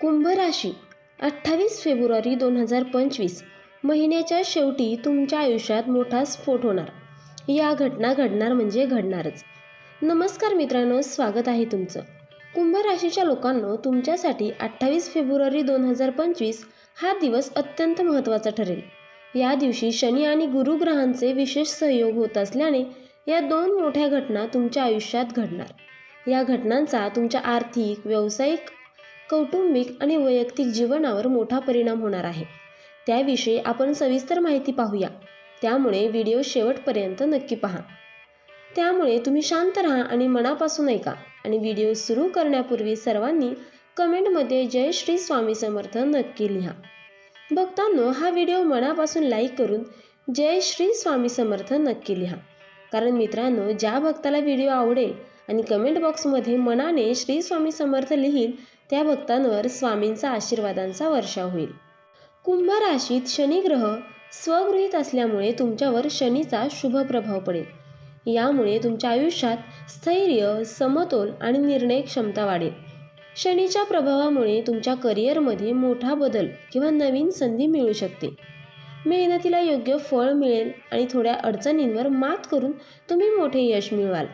कुंभ राशी अठ्ठावीस फेब्रुवारी दोन हजार पंचवीस महिन्याच्या शेवटी तुमच्या आयुष्यात मोठा स्फोट होणार. या घटना घडणार म्हणजे घडणारच. नमस्कार मित्रांनो स्वागत आहे तुमचं. कुंभ राशीच्या लोकांनो तुमच्यासाठी अठ्ठावीस फेब्रुवारी दोन हजार पंचवीस हा दिवस अत्यंत महत्त्वाचा ठरेल. या दिवशी शनी आणि गुरुग्रहांचे विशेष सहयोग होत असल्याने या दोन मोठ्या घटना तुमच्या आयुष्यात घडणार. या घटनांचा तुमच्या आर्थिक व्यावसायिक कौटुंबिक आणि वैयक्तिक जीवनावर मोठा परिणाम होणार आहे. त्याविषयी आपण सविस्तर माहिती पाहूया. त्यामुळे व्हिडिओ शेवटपर्यंत नक्की पहा. त्यामुळे तुम्ही शांत राहा आणि मनापासून ऐका आणि व्हिडिओ सुरू करण्यापूर्वी सर्वांनी कमेंटमध्ये जय श्री स्वामी समर्थ नक्की लिहा. भक्तांनो हा व्हिडिओ मनापासून लाईक करून जय श्री स्वामी समर्थ नक्की लिहा. कारण मित्रांनो ज्या भक्ताला व्हिडिओ आवडेल आणि कमेंट बॉक्समध्ये मनाने श्री स्वामी समर्थ लिहील त्या भक्तांवर स्वामींचा आशीर्वादांचा वर्षाव होईल. कुंभ राशीत शनी ग्रह स्वगृहीत असल्यामुळे तुमच्यावर शनीचा शुभ प्रभाव पडेल. यामुळे तुमच्या आयुष्यात स्थैर्य समतोल आणि निर्णय क्षमता वाढेल. शनीच्या प्रभावामुळे तुमच्या करिअरमध्ये मोठा बदल किंवा नवीन संधी मिळू शकते. मेहनतीला योग्य फळ मिळेल आणि थोड्या अडचणींवर मात करून तुम्ही मोठे यश मिळवाल.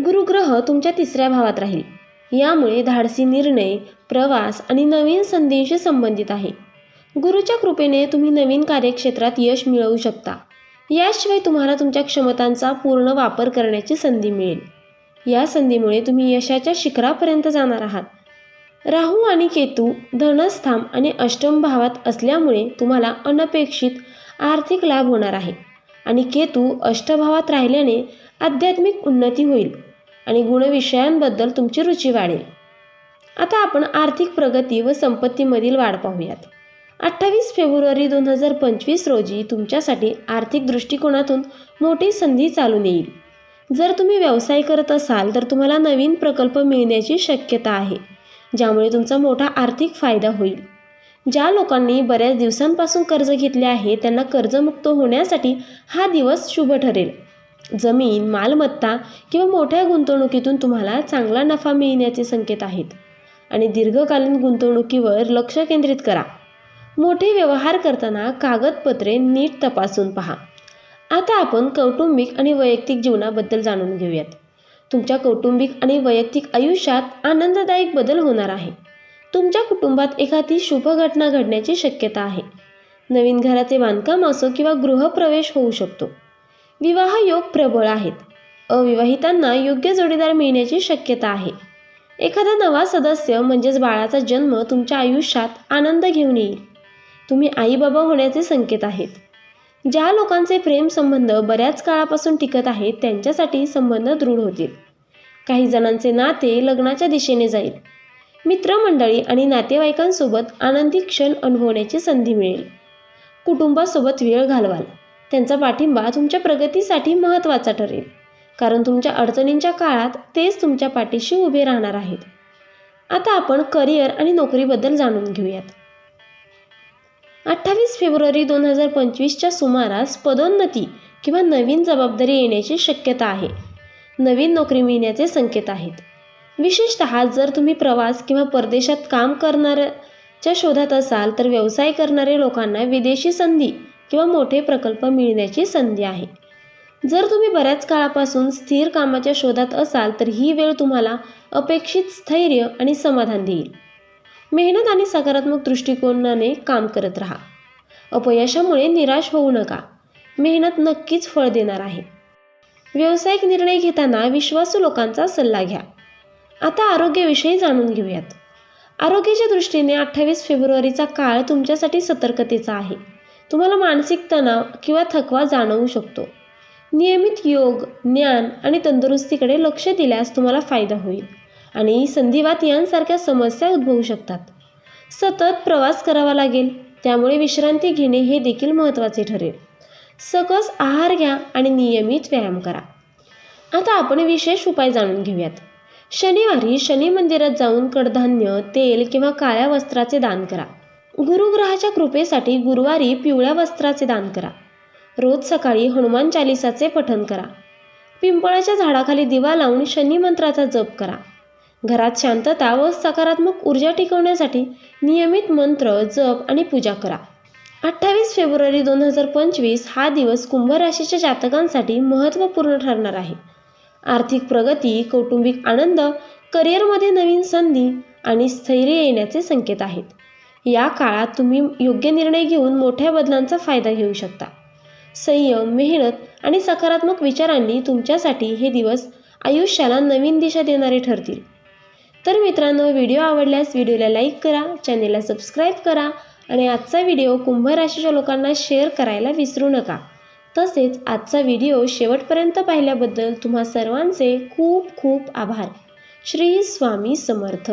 गुरुग्रह तुमच्या तिसऱ्या भावात राहील. यामुळे धाडसी निर्णय प्रवास आणि नवीन संधींशी संबंधित आहे. गुरुच्या कृपेने तुम्ही नवीन कार्यक्षेत्रात यश मिळवू शकता. याशिवाय तुम्हाला तुमच्या क्षमतांचा पूर्ण वापर करण्याची संधी मिळेल. या संधीमुळे तुम्ही यशाच्या शिखरापर्यंत जाणार आहात. राहू आणि केतू धनस्थाम आणि अष्टम भावात असल्यामुळे तुम्हाला अनपेक्षित आर्थिक लाभ होणार आहे. आणि केतू अष्टभावात राहिल्याने आध्यात्मिक उन्नती होईल. आणि गुणविषयांबद्दल तुमची रुची वाढेल. आता आपण आर्थिक प्रगती व संपत्तीमधील वाढ पाहूयात. अठ्ठावीस फेब्रुवारी दोन हजार पंचवीस रोजी तुमच्यासाठी आर्थिक दृष्टिकोनातून मोठी संधी चालून येईल. जर तुम्ही व्यवसाय करत असाल तर तुम्हाला नवीन प्रकल्प मिळण्याची शक्यता आहे ज्यामुळे तुमचा मोठा आर्थिक फायदा होईल. ज्या लोकांनी बऱ्याच दिवसांपासून कर्ज घेतले आहे त्यांना कर्जमुक्त होण्यासाठी हा दिवस शुभ ठरेल. जमीन मालमत्ता किंवा मोठ्या गुंतवणुकीतून तुम्हाला चांगला नफा मिळण्याचे संकेत आहेत. आणि दीर्घकालीन गुंतवणुकीवर लक्ष केंद्रित करा. मोठे व्यवहार करताना कागदपत्रे नीट तपासून पहा. आता आपण कौटुंबिक आणि वैयक्तिक जीवनाबद्दल जाणून घेऊयात. तुमच्या कौटुंबिक आणि वैयक्तिक आयुष्यात आनंददायक बदल होणार आहे. तुमच्या कुटुंबात एखादी शुभ घटना घडण्याची शक्यता आहे. नवीन घराचे बांधकाम असो किंवा गृहप्रवेश होऊ शकतो. विवाह योग प्रबळ आहेत. अविवाहितांना योग्य जोडीदार मिळण्याची शक्यता आहे. एखादा नवा सदस्य म्हणजेच बाळाचा जन्म तुमच्या आयुष्यात आनंद घेऊन येईल. तुम्ही आईबाबा होण्याचे संकेत आहेत. ज्या लोकांचे प्रेमसंबंध बऱ्याच काळापासून टिकत आहेत त्यांच्यासाठी संबंध दृढ होतील. काही जणांचे नाते लग्नाच्या दिशेने जाईल. मित्रमंडळी आणि नातेवाईकांसोबत आनंदी क्षण अनुभवण्याची संधी मिळेल. कुटुंबासोबत वेळ घालवाल. त्यांचा पाठिंबा तुमच्या प्रगतीसाठी महत्त्वाचा ठरेल. कारण तुमच्या अडचणींच्या काळात तेच तुमच्या पाठीशी उभे राहणार आहेत. आता आपण करिअर आणि नोकरीबद्दल जाणून घेऊयात. अठ्ठावीस फेब्रुवारी दोन हजार पंचवीसच्या सुमारास पदोन्नती किंवा नवीन जबाबदारी येण्याची शक्यता आहे. नवीन नोकरी मिळण्याचे संकेत आहेत. विशेषत जर तुम्ही प्रवास किंवा परदेशात काम करणाऱ्याच्या शोधात असाल तर व्यवसाय करणाऱ्या लोकांना विदेशी संधी किंवा मोठे प्रकल्प मिळण्याची संधी आहे. जर तुम्ही बऱ्याच काळापासून स्थिर कामाच्या शोधात असाल तर ही वेळ तुम्हाला अपेक्षित स्थैर्य आणि समाधान देईल. मेहनत आणि सकारात्मक दृष्टिकोनाने काम करत राहा. अपयशामुळे निराश होऊ नका. मेहनत नक्कीच फळ देणार आहे. व्यावसायिक निर्णय घेताना विश्वासू लोकांचा सल्ला घ्या. आता आरोग्याविषयी जाणून घेऊयात. आरोग्याच्या दृष्टीने अठ्ठावीस फेब्रुवारीचा काळ तुमच्यासाठी सतर्कतेचा आहे. तुम्हाला मानसिक तणाव किंवा थकवा जाणवू शकतो. नियमित योग ज्ञान आणि तंदुरुस्तीकडे लक्ष दिल्यास तुम्हाला फायदा होईल आणि संधिवात यांसारख्या समस्या उद्भवू शकतात. सतत प्रवास करावा लागेल त्यामुळे विश्रांती घेणे हे देखील महत्त्वाचे ठरेल. सकस आहार घ्या आणि नियमित व्यायाम करा. आता आपण विशेष उपाय जाणून घेऊयात. शनिवारी शनी मंदिरात जाऊन कडधान्य तेल किंवा काळ्या वस्त्राचे दान करा. गुरुग्रहाच्या कृपेसाठी गुरुवारी पिवळ्या वस्त्राचे दान करा. रोज सकाळी हनुमान चालिसाचे पठन करा. पिंपळाच्या झाडाखाली दिवा लावून शनी मंत्राचा जप करा. घरात शांतता व सकारात्मक ऊर्जा टिकवण्यासाठी नियमित मंत्र जप आणि पूजा करा. अठ्ठावीस फेब्रुवारी दोन हजार पंचवीस हा दिवस कुंभ राशीच्या जातकांसाठी महत्त्वपूर्ण ठरणार आहे. आर्थिक प्रगती कौटुंबिक आनंद करिअरमध्ये नवीन संधी आणि स्थैर्य येण्याचे संकेत आहेत. या काळात तुम्ही योग्य निर्णय घेऊन मोठ्या बदलांचा फायदा घेऊ शकता. संयम मेहनत आणि सकारात्मक विचारांनी तुमच्यासाठी हे दिवस आयुष्याला नवीन दिशा देणारे ठरतील. तर मित्रांनो व्हिडिओ आवडल्यास व्हिडिओला लाईक करा चॅनेलला सबस्क्राईब करा आणि आजचा व्हिडिओ कुंभ राशीच्या लोकांना शेअर करायला विसरू नका. तसेच आजचा व्हिडिओ शेवटपर्यंत पाहिल्याबद्दल तुम्हा सर्वांचे खूप खूप आभार. श्री स्वामी समर्थ.